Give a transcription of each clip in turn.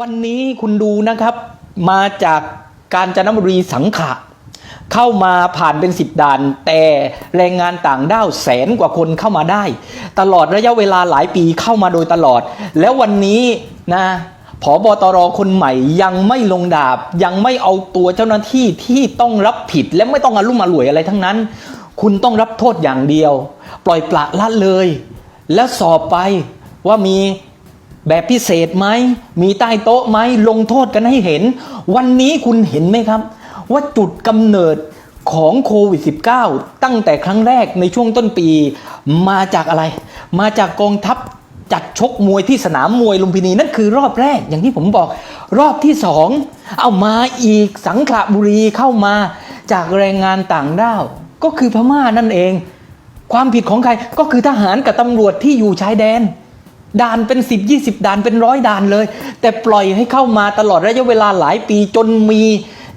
วันนี้คุณดูนะครับ มาจากการจนบุรีสังขะ เข้ามาผ่านเป็นสิบด่าน แต่แรงงานต่างด้าวแสนกว่าคนเข้ามาได้ ตลอดระยะเวลาหลายปีเข้ามาโดยตลอด แล้ววันนี้นะผอบอตรคนใหม่ยังไม่ลงดาบ ยังไม่เอาตัวเจ้าหน้าที่ที่ต้องรับผิดและไม่ต้องอารุ่มอรวยอะไรทั้งนั้น คุณต้องรับโทษอย่างเดียว ปล่อยปละละเลย แล้วสอบไปว่ามี แบบพิเศษไหม มีใต้โต๊ะไหม ลงโทษกันให้เห็น วันนี้คุณเห็นไหมครับ ว่าจุดกำเนิดของโควิด -19 ตั้งแต่ครั้งแรกในช่วงต้นปี มาจากอะไร มาจากกองทัพจัดชกมวยที่สนามมวยลุมพินี นั่นคือรอบแรกอย่างที่ผมบอก รอบที่สองเอามาอีกสังขละบุรีเข้ามาจากแรงงานต่างด้าว ก็คือพม่านั่นเอง ความผิดของใครก็คือทหารกับตำรวจที่อยู่ชายแดน ด่านเป็น 10 20 ด่านเป็นร้อยด่านเลย แต่ปล่อยให้เข้ามาตลอดระยะเวลาหลายปีจนมี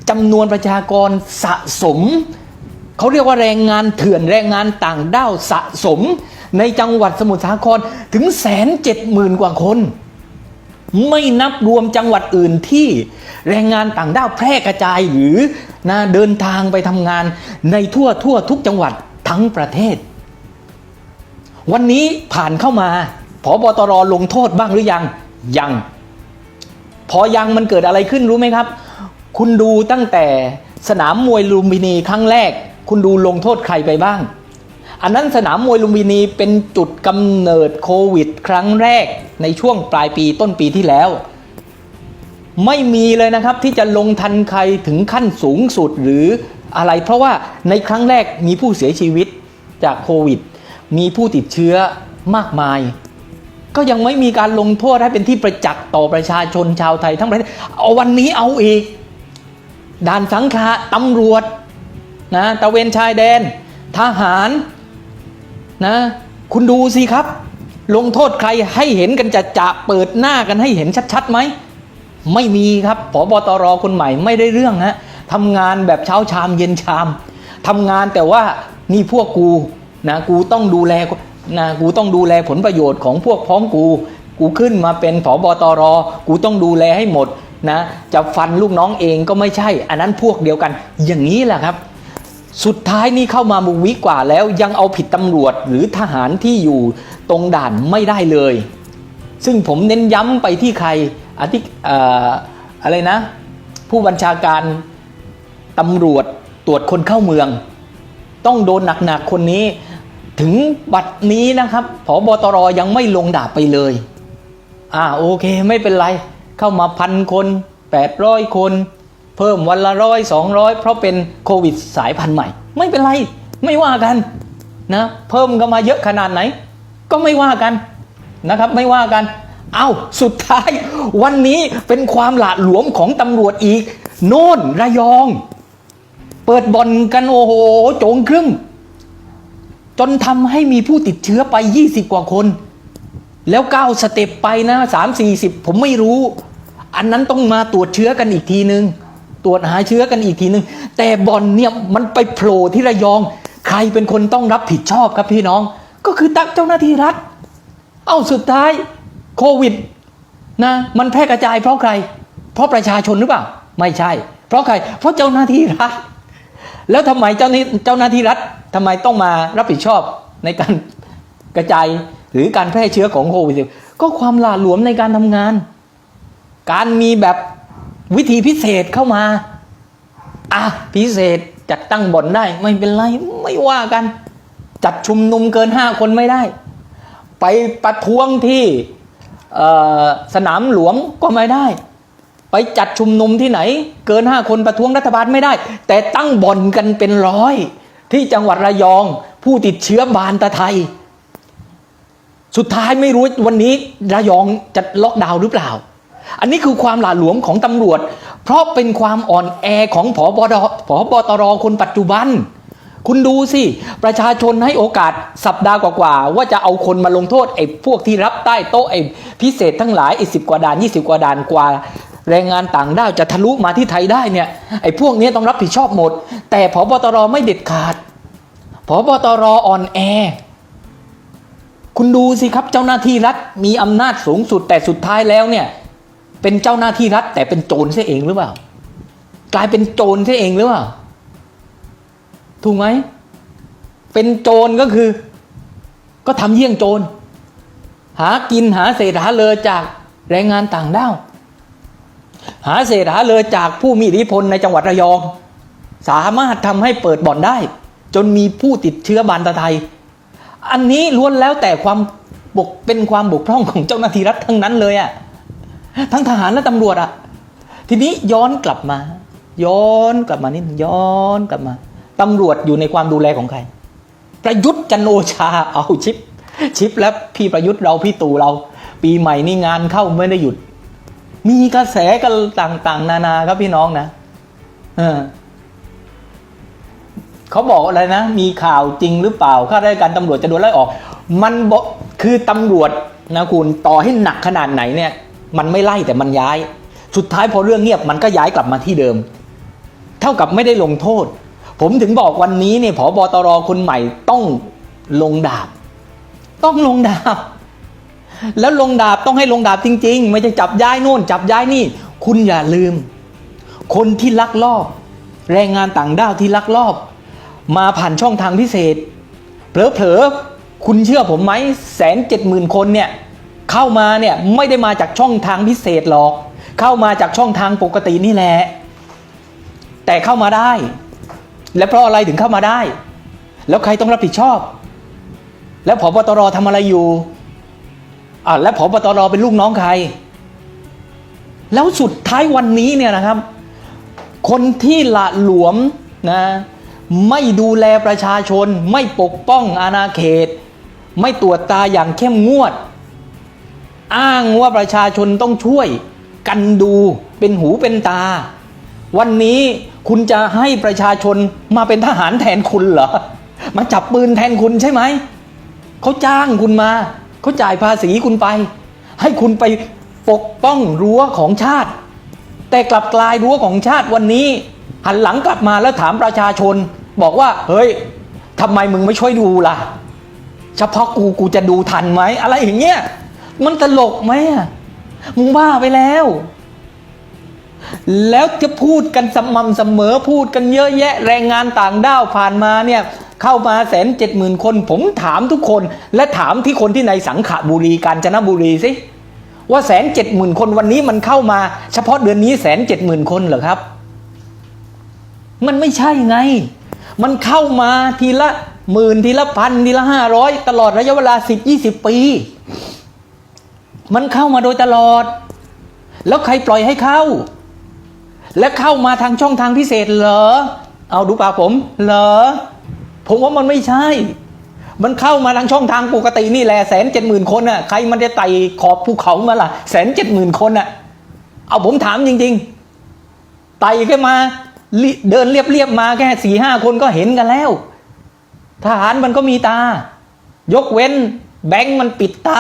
จำนวนประชากรสะสม เขาเรียกว่าแรงงานเถื่อนแรงงานต่างด้าวสะสม ในจังหวัดสมุทรสาครถึงแสนเจ็ดหมื่นกว่าคน ไม่นับรวมจังหวัดอื่นที่แรงงานต่างด้าวแพร่กระจายหรือนะเดินทางไปทำงานในทั่วทั่วทุกจังหวัดทั้งประเทศ วันนี้ผ่านเข้ามา พอบตรลงโทษบ้างหรือยัง ยัง พอยังมันเกิดอะไรขึ้นรู้ไหมครับ คุณดูตั้งแต่สนามมวยลุมพินีครั้งแรก คุณดูลงโทษใครไปบ้าง อันนั้นสนามมวยลุมพินีเป็นจุดกำเนิดโควิด ครั้งแรกในช่วงปลายปีต้นปีที่แล้ว ไม่มีเลยนะครับที่จะลงทันใครถึงขั้นสูงสุดหรืออะไร เพราะว่าในครั้งแรกมีผู้เสียชีวิตจากโควิด มีผู้ติดเชื้อมากมาย ก็ยังไม่มีการลงโทษให้เป็นที่ประจักษ์ต่อประชาชนชาวไทยทั้งประเทศเอาวันนี้เอาอีก ด่านสังขะตำรวจนะตะเวนชายแดน ทหารนะคุณดูสิครับ ลงโทษใครให้เห็นกันจะจะเปิดหน้ากันให้เห็นชัดๆไหมไม่มีครับผบตรคนใหม่ไม่ได้เรื่องฮะทำงานแบบเช้าชามเย็นชามทำงานแต่ว่านี่พวกกูนะกูต้องดูแล นะกูต้องดูแลผลประโยชน์ของพวกพ้องกู กูขึ้นมาเป็นผอบตรกูต้องดูแลให้หมดนะจะฟันลูกน้องเองก็ไม่ใช่ อันนั้นพวกเดียวกัน อย่างนี้แหละครับ สุดท้ายนี่เข้ามามุวิกว่าแล้วยังเอาผิดตำรวจหรือทหารที่อยู่ตรงด่านไม่ได้เลย ซึ่งผมเน้นย้ำไปที่ใครอธิออะไรนะ ผู้บัญชาการตำรวจตรวจคนเข้าเมือง ต้องโดนหนักๆคนนี้ ถึงบัดนี้นะครับผบตรยังไม่ลงดาบไปเลย อ่าโอเคไม่เป็นไร เข้ามาพันคน 800 คน เพิ่มวันละร้อยสองร้อยเพราะเป็นโควิดสายพันธุ์ใหม่ ไม่เป็นไร ไม่ว่ากันนะเพิ่มกันมาเยอะขนาดไหน ก็ไม่ว่ากันนะครับไม่ว่ากัน เอาสุดท้าย วันนี้เป็นความหละหลวมของตำรวจอีก โน่นระยอง เปิดบ่อนกันโอ้โหโจงครึ่ม จนทำให้มีผู้ติดเชื้อไป 20 กว่าคน แล้วก้าวสเต็ปไปนะสามสี่สิบผมไม่รู้ อันนั้นต้องมาตรวจเชื้อกันอีกทีนึง ตรวจหาเชื้อกันอีกทีนึง แต่บอลเนี่ยมันไปโผล่ที่ระยอง ใครเป็นคนต้องรับผิดชอบครับพี่น้อง ก็คือตักเจ้าหน้าที่รัฐ เอ้าสุดท้ายโควิดนะมันแพร่กระจายเพราะใคร เพราะประชาชนหรือเปล่า ไม่ใช่ เพราะใคร เพราะเจ้าหน้าที่รัฐ แล้วทำไมเจ้าหน้าเจ้าหน้าที่รัฐทำไมต้องมารับผิดชอบในการกระจายหรือการแพร่เชื้อของโควิดก็ความหลาหลวมในการทำงาน การมีแบบวิธีพิเศษเข้ามา อะพิเศษจัดตั้งบ่อนได้ ไม่เป็นไรไม่ว่ากัน จัดชุมนุมเกินห้าคนไม่ได้ ไปประท้วงที่เอ่อสนามหลวงก็ไม่ได้ ไปจัดชุมนุมที่ไหน เกินห้าคนประท้วงรัฐบาลไม่ได้ แต่ตั้งบ่อนกันเป็นร้อย ที่จังหวัดระยอง ผู้ติดเชื้อบานตะไทย สุดท้ายไม่รู้วันนี้ระยองจะล็อกดาวน์หรือเปล่า อันนี้คือความหลาหลวมของตำรวจ เพราะเป็นความอ่อนแอของผอบดผอบตรคนปัจจุบัน คุณดูสิ ประชาชนให้โอกาสสัปดาห์กว่าๆว่าจะเอาคนมาลงโทษไอ้พวกที่รับใต้โต๊ะไอ้พิเศษทั้งหลายไอ้สิบกว่าด่านยี่สิบกว่าด่านกว่า แรงงานต่างด้าวจะทะลุมาที่ไทยได้เนี่ยไอ้พวกนี้ต้องรับผิดชอบหมด แต่ผบตรไม่เด็ดขาดผบตรอ่อนแอ คุณดูสิครับเจ้าหน้าที่รัฐมีอำนาจสูงสุดแต่สุดท้ายแล้วเนี่ยเป็นเจ้าหน้าที่รัฐแต่เป็นโจรเสียเองหรือเปล่า กลายเป็นโจรเสียเองหรือเปล่า ถูกไหม เป็นโจรก็คือ ก็ทำเยี่ยงโจร หากินหาเศษหาเลยจากแรงงานต่างด้าว หาเศษหาเลยจากผู้มีอิทธิพลในจังหวัดระยอง สามารถทำให้เปิดบ่อนได้ จนมีผู้ติดเชื้อบานตะไทย อันนี้ล้วนแล้วแต่ความบกเป็นความบกพร่องของเจ้าหน้าที่รัฐทั้งนั้นเลยอะทั้งทหารและตำรวจอะทีนี้ย้อนกลับมา ย้อนกลับมานิดย้อนกลับมาตำรวจอยู่ในความดูแลของใคร ประยุทธ์จันโอชาเอาชิป ชิปแล้วพี่ประยุทธ์เราพี่ตู่เรา ปีใหม่นี่งานเข้าไม่ได้หยุด มีกระแสกันต่างๆ นานาครับพี่น้องนะเออเขาบอกอะไรนะ มีข่าวจริงหรือเปล่าข้าราชการตำรวจจะโดนไล่ออก มันบอกคือตำรวจนะคุณต่อให้หนักขนาดไหนเนี่ย มันไม่ไล่แต่มันย้าย สุดท้ายพอเรื่องเงียบมันก็ย้ายกลับมาที่เดิม เท่ากับไม่ได้ลงโทษ ผมถึงบอกวันนี้เนี่ยผบตรคนใหม่ต้องลงดาบ ต้องลงดาบ แล้วลงดาบต้องให้ลงดาบจริง ๆ ไม่ใช่จับย้ายโน่น จับย้ายนี่ คุณอย่าลืม คนที่ลักลอบ แรงงานต่างด้าวที่ลักลอบ มาผ่านช่องทางพิเศษเผลอๆคุณเชื่อผมไหมแสนเจ็ดหมื่นคนเนี่ยเข้ามาเนี่ยไม่ได้มาจากช่องทางพิเศษหรอก เข้ามาจากช่องทางปกตินี่แหละ แต่เข้ามาได้ และเพราะอะไรถึงเข้ามาได้ แล้วใครต้องรับผิดชอบ แล้วผบตรทำอะไรอยู่ อ่าแล้วผบตรเป็นลูกน้องใคร แล้วสุดท้ายวันนี้เนี่ยนะครับ คนที่ละหลวมนะไม่ดูแลประชาชน ไม่ปกป้องอาณาเขต ไม่ตรวจตาอย่างเข้มงวด อ้างว่าประชาชนต้องช่วยกันดูเป็นหูเป็นตา วันนี้คุณจะให้ประชาชนมาเป็นทหารแทนคุณเหรอ มาจับปืนแทนคุณใช่ไหม เขาจ้างคุณมา เขาจ่ายภาษีคุณไป ให้คุณไปปกป้องรั้วของชาติ แต่กลับกลายรั้วของชาติวันนี้ หันหลังกลับมาแล้วถามประชาชน บอกว่า เฮ้ยทำไมมึงไม่ช่วยดูล่ะ เฉพาะกูกูจะดูทันไหมอะไรอย่างเงี้ยมันตลกไหมอะมึงบ้าไปแล้ว แล้วจะพูดกันสม่ำเสมอพูดกันเยอะแยะแรงงานต่างด้าวผ่านมาเนี่ย เข้ามาแสนเจ็ดหมื่นคน ผมถามทุกคน และถามที่คนที่ในสังขบุรีกาญจนบุรีสิว่าแสนเจ็ดหมื่นคนวันนี้มันเข้ามา เฉพาะเดือนนี้แสนเจ็ดหมื่นคนเหรอครับ มันไม่ใช่ไง มันเข้ามาทีละหมื่นทีละพันทีละห้าร้อยตลอดระยะเวลาสิบยี่สิบปี มันเข้ามาโดยตลอด แล้วใครปล่อยให้เข้า และเข้ามาทางช่องทางพิเศษเหรอ เอาดูปากผม เหรอ ผมว่ามันไม่ใช่ มันเข้ามาทางช่องทางปกตินี่แหละแสนเจ็ดหมื่นคนน่ะใครมันจะไต่ขอบภูเขามาล่ะแสนเจ็ดหมื่นคนน่ะ เอาผมถามจริง ๆ ไต่ขึ้นมาเดินเรียบๆมาแค่สี่ห้าคนก็เห็นกันแล้ว ทหารมันก็มีตา ยกเว้น แบงค์มันปิดตา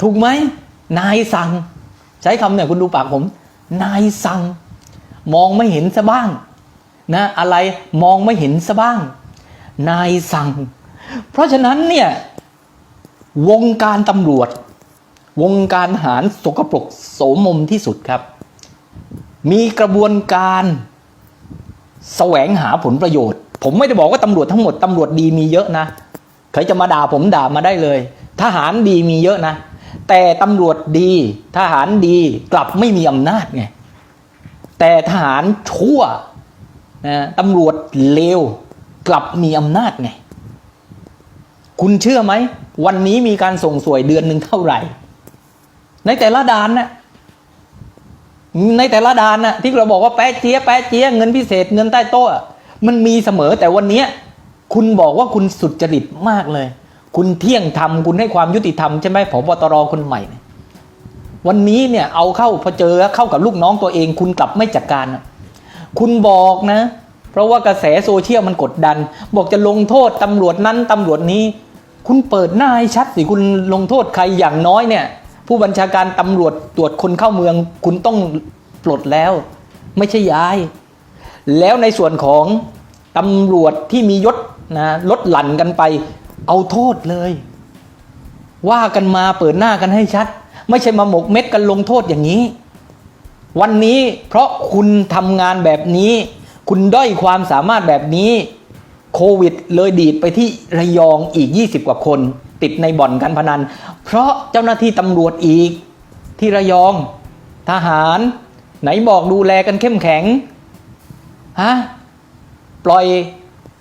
ถูกไหมนายสั่ง ใช้คำเนี่ยคุณดูปากผม นายสั่ง มองไม่เห็นซะบ้าง นะ อะไรมองไม่เห็นซะบ้าง นายสั่ง เพราะฉะนั้นเนี่ยวงการตำรวจ วงการทหารสกปรกโสมมที่สุดครับ มีกระบวนการแสวงหาผลประโยชน์ ผมไม่ได้บอกว่าตำรวจทั้งหมดตำรวจดีมีเยอะนะใครจะมาด่าผมด่ามาได้เลย ทหารดีมีเยอะนะ แต่ตำรวจดีทหารดีกลับไม่มีอำนาจไงแต่ทหารชั่วนะตำรวจเลว กลับมีอำนาจไง คุณเชื่อไหม วันนี้มีการส่งสวยเดือนหนึ่งเท่าไหร่ ในแต่ละด่านนะในแต่ละด่านนะที่เราบอกว่าแป๊ะเจี๊ยแป๊ะเจี๊ยเงินพิเศษเงินใต้โต๊ะมันมีเสมอแต่วันนี้คุณบอกว่าคุณสุดจริตมากเลย คุณเที่ยงธรรมคุณให้ความยุติธรรมใช่ไหมผบตรคนใหม่ วันนี้เนี่ยเอาเข้าพอเจอเข้ากับลูกน้องตัวเอง คุณกลับไม่จัดการ คุณบอกนะ เพราะว่ากระแสโซเชียลมันกดดัน บอกจะลงโทษตำรวจนั้นตำรวจนี้ คุณเปิดหน้าให้ชัดสิคุณลงโทษใครอย่างน้อยเนี่ย ผู้บัญชาการตำรวจตรวจคนเข้าเมือง คุณต้องปลดแล้ว ไม่ใช่ย้าย แล้วในส่วนของตำรวจที่มียศนะลดหลั่นกันไป เอาโทษเลย ว่ากันมาเปิดหน้ากันให้ชัด ไม่ใช่มาหมกเม็ดกันลงโทษอย่างนี้ วันนี้เพราะคุณทำงานแบบนี้ คุณด้อยความสามารถแบบนี้โควิดเลยดีดไปที่ระยองอีก 20 กว่าคน ติดในบ่อนการพนัน เพราะเจ้าหน้าที่ตำรวจอีกที่ระยอง ทหาร ไหนบอกดูแลกันเข้มแข็งฮะปล่อย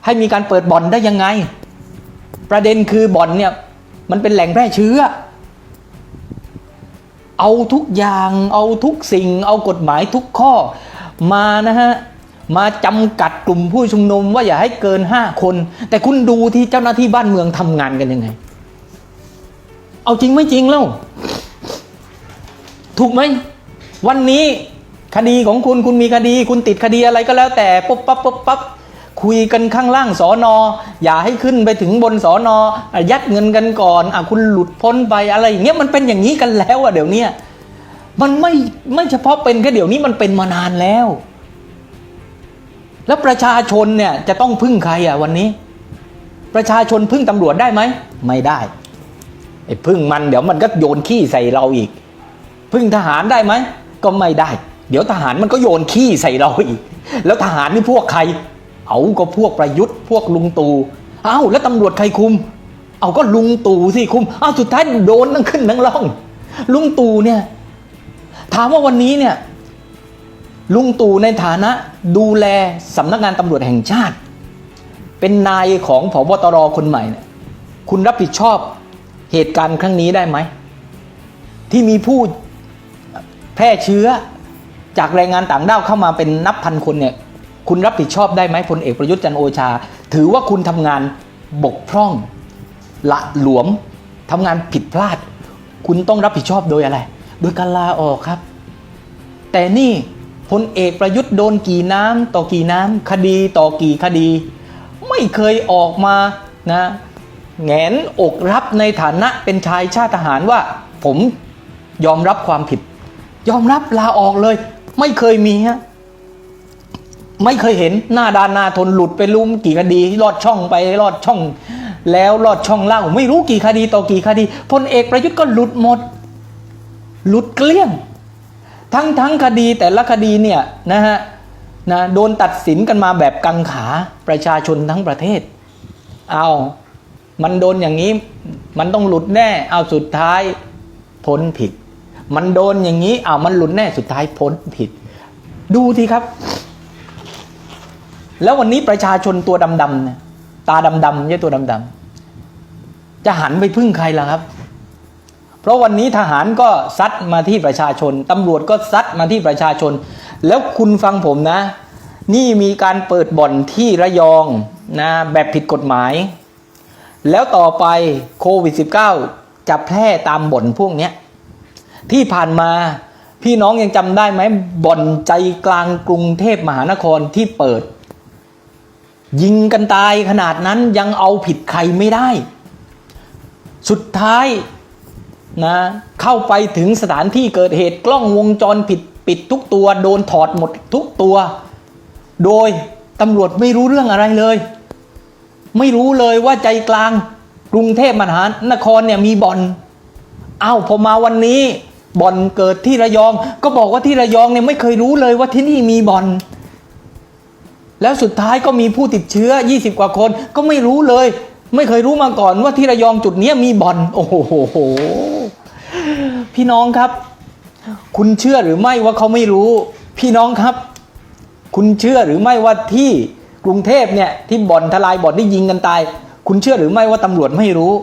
ให้มีการเปิดบ่อนได้ยังไง ประเด็นคือบ่อนเนี่ยมันเป็นแหล่งแพร่เชื้อ เอาทุกอย่าง เอาทุกสิ่ง เอากฎหมายทุกข้อมานะฮะ มาจำกัดกลุ่มผู้ชุมนุมว่าอย่าให้เกินห้าคน แต่คุณดูที่เจ้าหน้าที่บ้านเมืองทำงานกันยังไง เอาจริงไม่จริงเล่าถูกไหม วันนี้คดีของคุณคุณมีคดี คุณติดคดีอะไรก็แล้วแต่ปุ๊บปั๊บปุ๊บปั๊บคุยกันข้างล่างสอนอ อย่าให้ขึ้นไปถึงบนสอนอยัดเงินกันก่อนอะคุณหลุดพ้นไปอะไรอย่างเงี้ยมันเป็นอย่างนี้กันแล้วอะเดี๋ยวนี้มันไม่ไม่เฉพาะเป็นแค่เดี๋ยวนี้มันเป็นมานานแล้ว แล้วประชาชนเนี่ยจะต้องพึ่งใครอะวันนี้ ประชาชนพึ่งตำรวจได้ไหม ไม่ได้ไอ้พึ่งมันเดี๋ยวมันก็โยนขี้ใส่เราอีก พึ่งทหารได้ไหม ก็ไม่ได้ เดี๋ยวทหารมันก็โยนขี้ใส่เราอีก แล้วทหารนี่พวกใคร เอาก็พวกประยุทธ์พวกลุงตู่เอ้าแล้วตำรวจใครคุม เอาก็ลุงตู่สิคุมเอ้าสุดท้ายโดนทั้งขึ้นทั้งล่อง ลุงตู่เนี่ย ถามว่าวันนี้เนี่ย ลุงตู่ในฐานะดูแลสำนักงานตำรวจแห่งชาติ เป็นนายของผบตรคนใหม่เนี่ยคุณรับผิดชอบเหตุการณ์ครั้งนี้ได้ไหม ที่มีผู้แพร่เชื้อจากแรงงานต่างด้าวเข้ามาเป็นนับพันคนเนี่ยคุณรับผิดชอบได้ไหมพลเอกประยุทธ์จันโอชา ถือว่าคุณทำงานบกพร่องละหลวมทำงานผิดพลาด คุณต้องรับผิดชอบโดยอะไร โดยการลาออกครับ แต่นี่ พลเอกประยุทธ์โดนกี่น้ำต่อกี่น้ำคดีต่อกี่คดี ไม่เคยออกมานะแงนอกรับในฐานะเป็นชายชาติทหารว่า ผมยอมรับความผิด ยอมรับลาออกเลย ไม่เคยมีฮะไม่เคยเห็นหน้าดานนาทนหลุดไปรู้กี่คดีลอดช่องไปลอดช่อง แล้วลอดช่องเล่าไม่รู้กี่คดีต่อกี่คดีพลเอกประยุทธ์ก็หลุดหมด หลุดเกลี้ยง ทั้งทั้งคดีแต่ละคดีเนี่ยนะฮะนะโดนตัดสินกันมาแบบกังขาประชาชนทั้งประเทศ เอามันโดนอย่างนี้ มันต้องหลุดแน่ เอาสุดท้ายพ้นผิด มันโดนอย่างนี้เอามันหลุดแน่สุดท้ายพ้นผิด ดูทีครับ แล้ววันนี้ประชาชนตัวดำๆเนี่ยตาดำๆไม่ใช่ตัวดำๆจะหันไปพึ่งใครล่ะครับ เพราะวันนี้ทหารก็ซัดมาที่ประชาชนตำรวจก็ซัดมาที่ประชาชน แล้วคุณฟังผมนะ นี่มีการเปิดบ่อนที่ระยองนะแบบผิดกฎหมาย แล้วต่อไปโควิด -19 จะแพร่ตามบ่อนพวกนี้ที่ผ่านมาพี่น้องยังจำได้ไหมบ่อนใจกลางกรุงเทพมหานครที่เปิด ยิงกันตายขนาดนั้นยังเอาผิดใครไม่ได้ สุดท้าย นะเข้าไปถึงสถานที่เกิดเหตุกล้องวงจรปิดปิดทุกตัวโดนถอดหมดทุกตัว โดยตำรวจไม่รู้เรื่องอะไรเลย ไม่รู้เลยว่าใจกลางกรุงเทพมหานครเนี่ยมีบ่อนอ้าวพอมาวันนี้บ่อนเกิดที่ระยอง ก็บอกว่าที่ระยองเนี่ยไม่เคยรู้เลยว่าที่นี่มีบ่อน แล้วสุดท้ายก็มีผู้ติดเชื้อ 20 กว่าคนก็ไม่รู้เลย ไม่เคยรู้มาก่อนว่าที่ระยองจุดเนี้มีบ่อน โอ้โหพี่น้องครับ คุณเชื่อหรือไม่ว่าเขาไม่รู้ พี่น้องครับ คุณเชื่อหรือไม่ว่าที่กรุงเทพเนี่ยที่บ่อนทลายบ่อนที่ยิงกันตาย คุณเชื่อหรือไม่ว่าตำรวจไม่รู้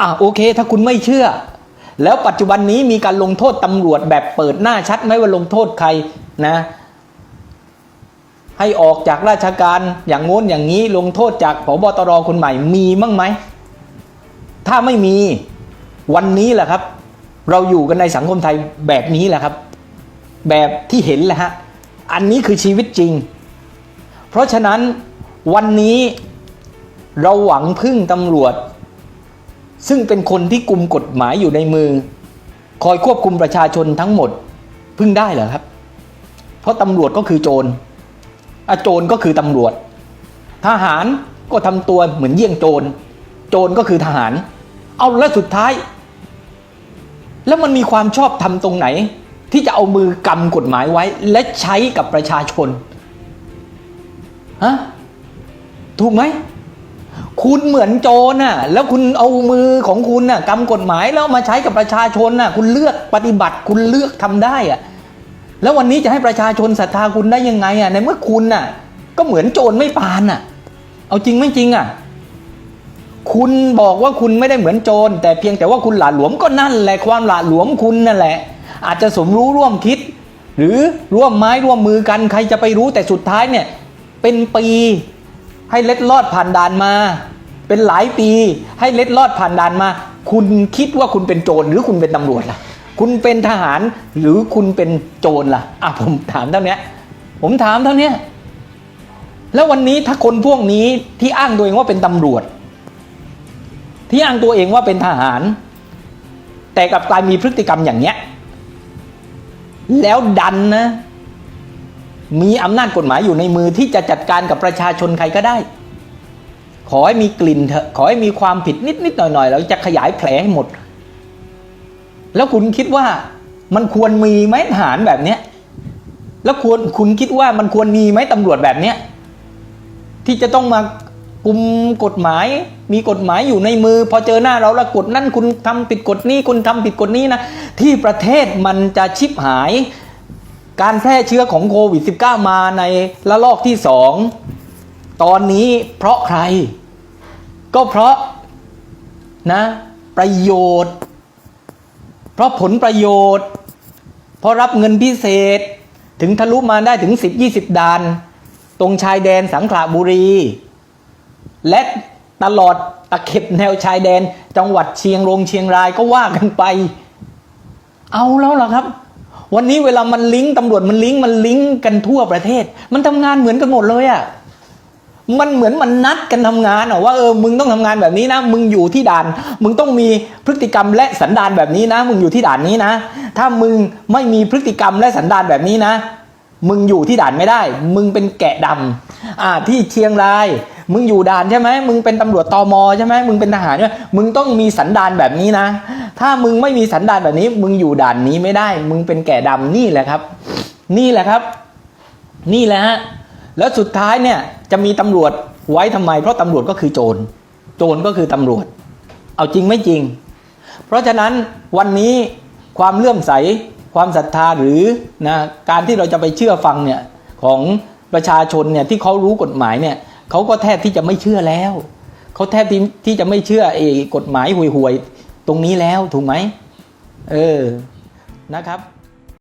อะโอเค ถ้าคุณไม่เชื่อ แล้วปัจจุบันนี้มีการลงโทษตำรวจแบบเปิดหน้าชัดไหมว่าลงโทษใครนะ ให้ออกจากราชการอย่างโน้นอย่างนี้ลงโทษจากผบตรคนใหม่มีมั้งไหม ถ้าไม่มีวันนี้แหละครับ เราอยู่กันในสังคมไทยแบบนี้แหละครับ แบบที่เห็นแหละฮะอันนี้คือชีวิตจริง เพราะฉะนั้นวันนี้เราหวังพึ่งตำรวจ ซึ่งเป็นคนที่กุมกฎหมายอยู่ในมือ คอยควบคุมประชาชนทั้งหมดพึ่งได้เหรอครับ เพราะตำรวจก็คือโจร โจรก็คือตำรวจ ทหารก็ทำตัวเหมือนเยี่ยงโจร โจรก็คือทหาร เอาแล้วสุดท้าย แล้วมันมีความชอบทำตรงไหน ที่จะเอามือกำกฎหมายไว้ และใช้กับประชาชนฮะถูกไหมคุณเหมือนโจรน่ะ แล้วคุณเอามือของคุณน่ะกำกฎหมายแล้วมาใช้กับประชาชนน่ะ คุณเลือกปฏิบัติ คุณเลือกทำได้อะ แล้ววันนี้จะให้ประชาชนศรัทธาคุณได้ยังไงอะในเมื่อคุณน่ะ ก็เหมือนโจรไม่ปานน่ะ เอาจริงไม่จริงอะ คุณบอกว่าคุณไม่ได้เหมือนโจรแต่เพียงแต่ว่าคุณหละหลวมก็นั่นแหละความหละหลวมคุณนั่นแหละ อาจจะสมรู้ร่วมคิด หรือร่วมไม้ร่วมมือกันใครจะไปรู้แต่สุดท้ายเนี่ย เป็นปีให้เล็ดลอดผ่านด่านมา เป็นหลายปีให้เล็ดลอดผ่านด่านมา คุณคิดว่าคุณเป็นโจรหรือคุณเป็นตำรวจล่ะ คุณเป็นทหารหรือคุณเป็นโจรล่ะอะผมถามเท่านี้ผมถามเท่านี้แล้ววันนี้ถ้าคนพวกนี้ที่อ้างตัวเองว่าเป็นตำรวจ ที่อ้างตัวเองว่าเป็นทหาร แต่กับกลายมีพฤติกรรมอย่างเนี้ยแล้วดันนะ มีอำนาจกฎหมายอยู่ในมือที่จะจัดการกับประชาชนใครก็ได้ ขอให้มีกลิ่นเถอะขอให้มีความผิดนิดนิดๆหน่อยหน่อยๆแล้วจะขยายแผลให้หมด แล้วคุณคิดว่ามันควรมีไหมทหารแบบเนี้ยแล้วควรคุณคิดว่ามันควรมีไหมตำรวจแบบเนี้ยที่จะต้องมากุมกฎหมาย มีกฎหมายอยู่ในมือ พอเจอหน้าเราแล้วกฎนั่นคุณทำผิดกฎนี้คุณทำผิดกฎนี้นะ ที่ประเทศมันจะชิบหาย การแพร่เชื้อของโควิด -19 มาในระลอกที่สองตอนนี้เพราะใคร ก็เพราะนะ ประโยชน์ เพราะผลประโยชน์ เพราะรับเงินพิเศษ ถึงทะลุมาได้ถึง 10-20ด่าน ตรงชายแดนสังขละบุรี และตลอดตะเข็บแนวชายแดน จังหวัดเชียงรงเชียงรายก็ว่ากันไป เอาแล้วล่ะครับ วันนี้เวลามันลิงก์ตำรวจมันลิงก์มันลิงก์กันทั่วประเทศ มันทำงานเหมือนกันหมดเลยอะ่ะ มันเหมือนมันนัดกันทำงานอะว่าเออมึงต้องทำงานแบบนี้นะ มึงอยู่ที่ด่าน มึงต้องมีพฤติกรรมและสันดานแบบนี้นะ มึงอยู่ที่ด่านนี้นะ ถ้ามึงไม่มีพฤติกรรมและสันดานแบบนี้นะ มึงอยู่ที่ด่านไม่ได้ มึงเป็นแกะดำอ่าที่เชียงราย มึงอยู่ด่านใช่ไหมมึงเป็นตำรวจตอมใช่ไหมมึงเป็นทหารใช่ไหมมึงต้องมีสันดานแบบนี้นะ ถ้ามึงไม่มีสันดานแบบนี้ มึงอยู่ด่านนี้ไม่ได้ มึงเป็นแกะดำนี่แหละครับ นี่แหละครับ นี่แหละฮะ แล้วสุดท้ายเนี่ยจะมีตำรวจไว้ทำไม เพราะตำรวจก็คือโจร โจรก็คือตำรวจ เอาจริงไม่จริง เพราะฉะนั้นวันนี้ความเลื่อมใสความศรัทธาหรือนะการที่เราจะไปเชื่อฟังเนี่ยของประชาชนเนี่ยที่เขารู้กฎหมายเนี่ยเขาก็แทบที่จะไม่เชื่อแล้วเขาแทบที่ที่จะไม่เชื่อเอกฎหมายห่วยๆตรงนี้แล้วถูกไหมเออนะครับ